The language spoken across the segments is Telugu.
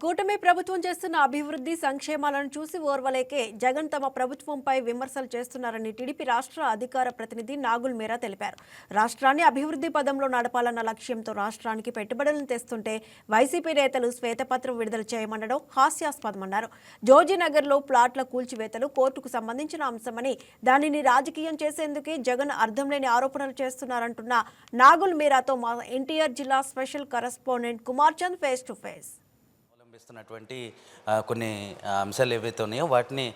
కూటమి ప్రభుత్వం చేస్తున్న అభివృద్ధి సంక్షేమాలను చూసి ఓర్వలేకే జగన్ తమ ప్రభుత్వంపై విమర్శలు చేస్తున్నారని టీడీపీ రాష్ట్ర అధికార ప్రతినిధి నాగుల్ మీరా తెలిపారు. రాష్ట్రాన్ని అభివృద్ధి పదంలో నడపాలన్న లక్ష్యంతో రాష్ట్రానికి పెట్టుబడులను తెస్తుంటే వైసీపీ నేతలు శ్వేతపత్రం విడుదల చేయమనడం హాస్యాస్పదమన్నారు. జోజీనగర్లో ప్లాట్ల కూల్చివేతలు కోర్టుకు సంబంధించిన అంశమని దానిని రాజకీయం చేసేందుకే జగన్ అర్థం లేని ఆరోపణలు చేస్తున్నారంటున్న నాగుల్ మీరాతో మా ఎన్టీఆర్ జిల్లా special correspondent Kumar Chand face to face. అవలంబిస్తున్నటువంటి కొన్ని అంశాలు ఏవైతే ఉన్నాయో వాటిని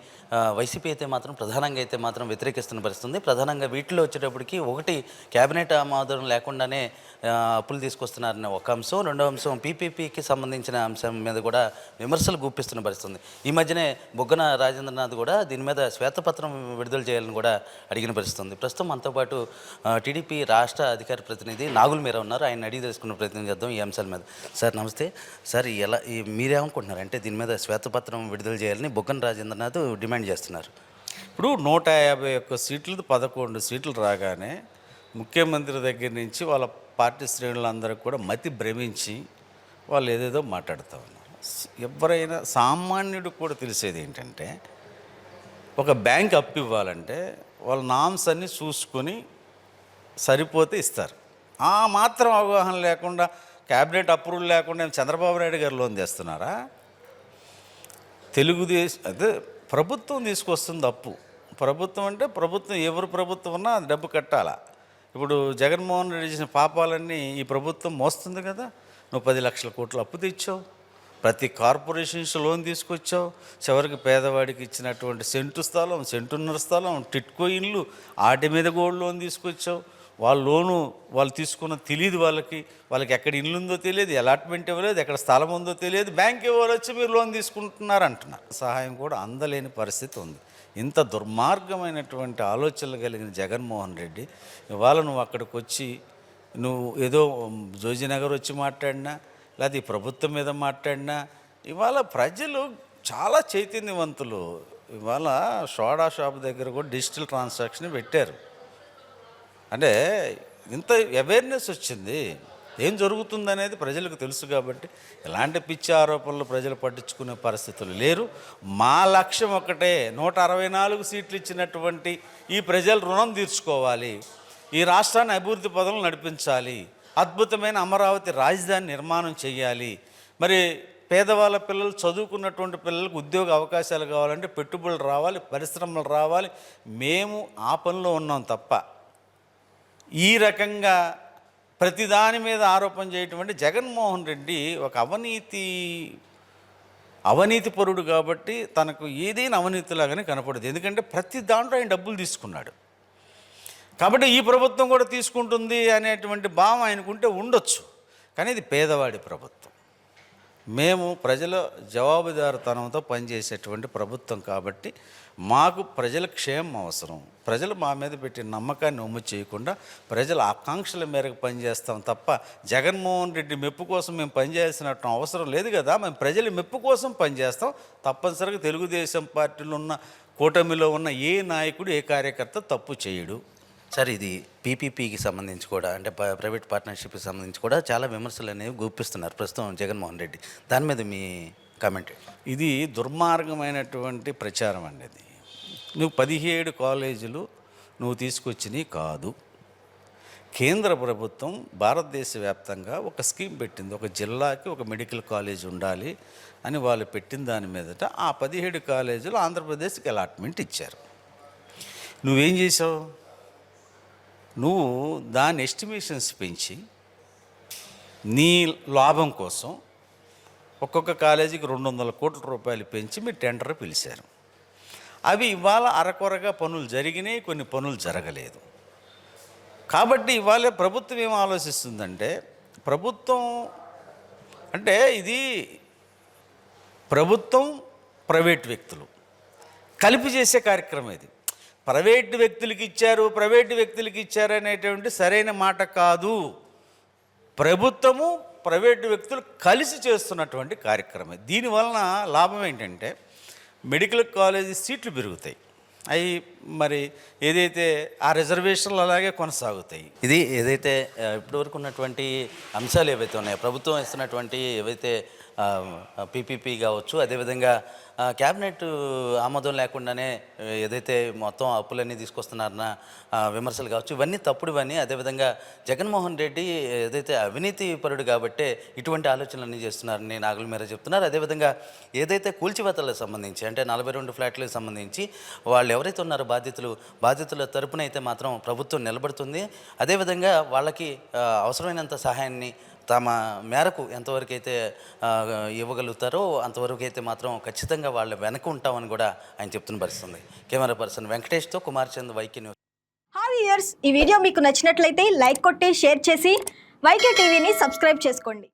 వైసీపీ అయితే మాత్రం ప్రధానంగా అయితే మాత్రం వ్యతిరేకిస్తున్న పరిస్థితుంది. ప్రధానంగా వీటిలో వచ్చేటప్పటికి ఒకటి కేబినెట్ ఆమోదం లేకుండానే అప్పులు తీసుకొస్తున్నారనే ఒక అంశం. రెండో అంశం పీపీపీకి సంబంధించిన అంశం మీద కూడా విమర్శలు గుప్పిస్తున్న పరిస్థితుంది. ఈ మధ్యనే బొగ్గన రాజేంద్రనాథ్ కూడా దీని మీద శ్వేతపత్రం విడుదల చేయాలని కూడా అడిగిన పరిస్థితుంది. ప్రస్తుతం మనతో పాటు టీడీపీ రాష్ట్ర అధికార ప్రతినిధి నాగుల్ మీర ఉన్నారు. ఆయన అడిగి తెలుసుకున్న ప్రయత్నం చేద్దాం ఈ అంశాల మీద. సార్ నమస్తే. సార్ ఎలా ఈ మీరేమనుకుంటున్నారు అంటే దీని మీద శ్వేతపత్రం విడుదల చేయాలని బుగ్గన రాజేంద్రనాథ్ డిమాండ్ చేస్తున్నారు. ఇప్పుడు నూట యాభై ఒక్క సీట్లు పదకొండు సీట్లు రాగానే ముఖ్యమంత్రి దగ్గర నుంచి వాళ్ళ పార్టీ శ్రేణులందరూ కూడా మతి భ్రమించి వాళ్ళు ఏదేదో మాట్లాడుతూ ఉన్నారు. ఎవరైనా సామాన్యుడు కూడా తెలిసేది ఏంటంటే ఒక బ్యాంక్ అప్పు ఇవ్వాలంటే వాళ్ళ నామ్స్ అన్నీ చూసుకొని సరిపోతే ఇస్తారు. ఆ మాత్రం అవగాహన లేకుండా క్యాబినెట్ అప్రూవల్ లేకుండా చంద్రబాబు నాయుడు గారు లోన్ తెస్తున్నారా? తెలుగుదేశం అదే ప్రభుత్వం తీసుకొస్తుంది అప్పు. ప్రభుత్వం అంటే ప్రభుత్వం ఎవరు ప్రభుత్వం ఉన్నా డబ్బు కట్టాలా. ఇప్పుడు జగన్మోహన్ రెడ్డి చేసిన పాపాలన్నీ ఈ ప్రభుత్వం మోస్తుంది కదా. నువ్వు పది లక్షల కోట్లు అప్పు తెచ్చావు. ప్రతి కార్పొరేషన్స్ లోన్ తీసుకొచ్చావు. చివరికి పేదవాడికి ఇచ్చినటువంటి సెంటు స్థలం సెంటున్నర స్థలం టిట్కో ఇల్లు వాటి మీద గోల్డ్ లోన్ తీసుకొచ్చావు. వాళ్ళ లోను వాళ్ళు తీసుకున్న తెలియదు వాళ్ళకి. వాళ్ళకి ఎక్కడ ఇల్లు ఉందో తెలియదు అలాట్మెంట్ ఇవ్వలేదు ఎక్కడ స్థలం ఉందో తెలియదు. బ్యాంక్ ఇవ్వాలొచ్చి వచ్చి మీరు లోన్ తీసుకుంటున్నారు అంటున్నారు. సహాయం కూడా అందలేని పరిస్థితి ఉంది. ఇంత దుర్మార్గమైనటువంటి ఆలోచనలు కలిగిన జగన్మోహన్ రెడ్డి ఇవాళ నువ్వు అక్కడికి వచ్చి నువ్వు ఏదో జోజీనగర్ వచ్చి మాట్లాడినా లేకపోతే ఈ ప్రభుత్వం మీద మాట్లాడినా ఇవాళ ప్రజలు చాలా చైతన్యవంతులు. ఇవాళ సోడా షాప్ దగ్గర కూడా డిజిటల్ ట్రాన్సాక్షన్ పెట్టారు. అంటే ఇంత అవేర్నెస్ వచ్చింది. ఏం జరుగుతుందనేది ప్రజలకు తెలుసు కాబట్టి ఎలాంటి పిచ్చి ఆరోపణలు ప్రజలు పట్టించుకునే పరిస్థితులు లేరు. మా లక్ష్యం ఒకటే నూట అరవై నాలుగు సీట్లు ఇచ్చినటువంటి ఈ ప్రజలు రుణం తీర్చుకోవాలి. ఈ రాష్ట్రాన్ని అభివృద్ధి పదవులు నడిపించాలి. అద్భుతమైన అమరావతి రాజధాని నిర్మాణం చేయాలి. మరి పేదవాళ్ళ పిల్లలు చదువుకున్నటువంటి పిల్లలకు ఉద్యోగ అవకాశాలు కావాలంటే పెట్టుబడులు రావాలి పరిశ్రమలు రావాలి. మేము ఆ పనిలో ఉన్నాం తప్ప ఈ రకంగా ప్రతిదాని మీద ఆరోపణ చేయటం అంటే జగన్మోహన్ రెడ్డి ఒక అవినీతి అవినీతి పరుడు కాబట్టి తనకు ఏదైనా అవినీతిలాగానే కనపడదు. ఎందుకంటే ప్రతి దాంట్లో ఆయన డబ్బులు తీసుకున్నాడు. కాబట్టి ఈ ప్రభుత్వం కూడా తీసుకుంటుంది అనేటువంటి భావం ఆయనకుంటే ఉండొచ్చు. కానీ ఇది పేదవాడి ప్రభుత్వం. మేము ప్రజల జవాబుదారితనంతో పనిచేసేటువంటి ప్రభుత్వం కాబట్టి మాకు ప్రజల క్షేమం అవసరం. ప్రజలు మా మీద పెట్టిన నమ్మకాన్ని ఉమ్ము చేయకుండా ప్రజల ఆకాంక్షల మేరకు పనిచేస్తాం తప్ప జగన్మోహన్ రెడ్డి మెప్పు కోసం మేము పనిచేసినట్టు అవసరం లేదు కదా. మేము ప్రజల మెప్పు కోసం పనిచేస్తాం. తప్పనిసరిగా తెలుగుదేశం పార్టీలో ఉన్న కూటమిలో ఉన్న ఏ నాయకుడు ఏ కార్యకర్త తప్పు చేయడు. సార్ ఇది పీపీపీకి సంబంధించి కూడా అంటే ప్రైవేట్ పార్ట్నర్షిప్కి సంబంధించి కూడా చాలా విమర్శలు అనేవి గుప్పిస్తున్నారు ప్రస్తుతం జగన్మోహన్ రెడ్డి. దాని మీద మీ కామెంట్ ఇది దుర్మార్గమైనటువంటి ప్రచారం అండి నువ్వు పదిహేడు కాలేజీలు నువ్వు తీసుకొచ్చినవి కాదు. కేంద్ర ప్రభుత్వం భారతదేశ వ్యాప్తంగా ఒక స్కీమ్ పెట్టింది. ఒక జిల్లాకి ఒక మెడికల్ కాలేజ్ ఉండాలి అని వాళ్ళు పెట్టిన దాని మీదట ఆ పదిహేడు కాలేజీలు ఆంధ్రప్రదేశ్కి అలాట్మెంట్ ఇచ్చారు. నువ్వేం చేసావు? నువ్వు దాని ఎస్టిమేషన్స్ పెంచి నీ లాభం కోసం ఒక్కొక్క కాలేజీకి రెండు వందల కోట్ల రూపాయలు పెంచి మీ టెండర్ పిలిచారు. అవి ఇవాళ అరకొరగా పనులు జరిగినాయి కొన్ని పనులు జరగలేదు. కాబట్టి ఇవాళ ప్రభుత్వం ఏం ఆలోచిస్తుందంటే ప్రభుత్వం అంటే ఇది ప్రభుత్వం ప్రైవేట్ వ్యక్తులు కలిపి చేసే కార్యక్రమం ఇది. ప్రైవేట్ వ్యక్తులకి ఇచ్చారు ప్రైవేట్ వ్యక్తులకి ఇచ్చారు అనేటువంటి సరైన మాట కాదు. ప్రభుత్వము ప్రైవేట్ వ్యక్తులు కలిసి చేస్తున్నటువంటి కార్యక్రమం. దీనివలన లాభం ఏంటంటే మెడికల్ కాలేజీ సీట్లు పెరుగుతాయి. అవి మరి ఏదైతే ఆ రిజర్వేషన్లు అలాగే కొనసాగుతాయి. ఇది ఏదైతే ఇప్పటివరకు ఉన్నటువంటి అంశాలు ఏవైతే ఉన్నాయో ప్రభుత్వం ఇస్తున్నటువంటి ఏవైతే పీపీపీ కావచ్చు. అదేవిధంగా క్యాబినెట్ ఆమోదం లేకుండానే ఏదైతే మొత్తం అప్పులన్నీ తీసుకొస్తున్నారన్న విమర్శలు కావచ్చు ఇవన్నీ తప్పుడు ఇవన్నీ అదేవిధంగా జగన్మోహన్ రెడ్డి ఏదైతే అవినీతి పరుడు కాబట్టే ఇటువంటి ఆలోచనలన్నీ చేస్తున్నారని నాగుల మీద చెప్తున్నారు. అదేవిధంగా ఏదైతే కూల్చివేతలకు సంబంధించి అంటే నలభై రెండు ఫ్లాట్లకు సంబంధించి వాళ్ళు ఎవరైతే ఉన్నారో బాధితులు బాధితుల తరపున అయితే మాత్రం ప్రభుత్వం నిలబడుతుంది. అదేవిధంగా వాళ్ళకి అవసరమైనంత సహాయాన్ని తమ మేరకు ఎంతవరకు అయితే ఇవ్వగలుగుతారో అంతవరకు అయితే మాత్రం ఖచ్చితంగా వాళ్ళ వెనక ఉంటామని కూడా ఆయన చెప్తున్న పరిస్థితుంది. కెమెరా పర్సన్ వెంకటేష్తో కుమార్ చంద్ వైకి న్యూస్. హాయ్ ఇయర్స్ ఈ వీడియో మీకు నచ్చినట్లయితే లైక్ కొట్టి షేర్ చేసి వైకే టీవీని సబ్స్క్రైబ్ చేసుకోండి.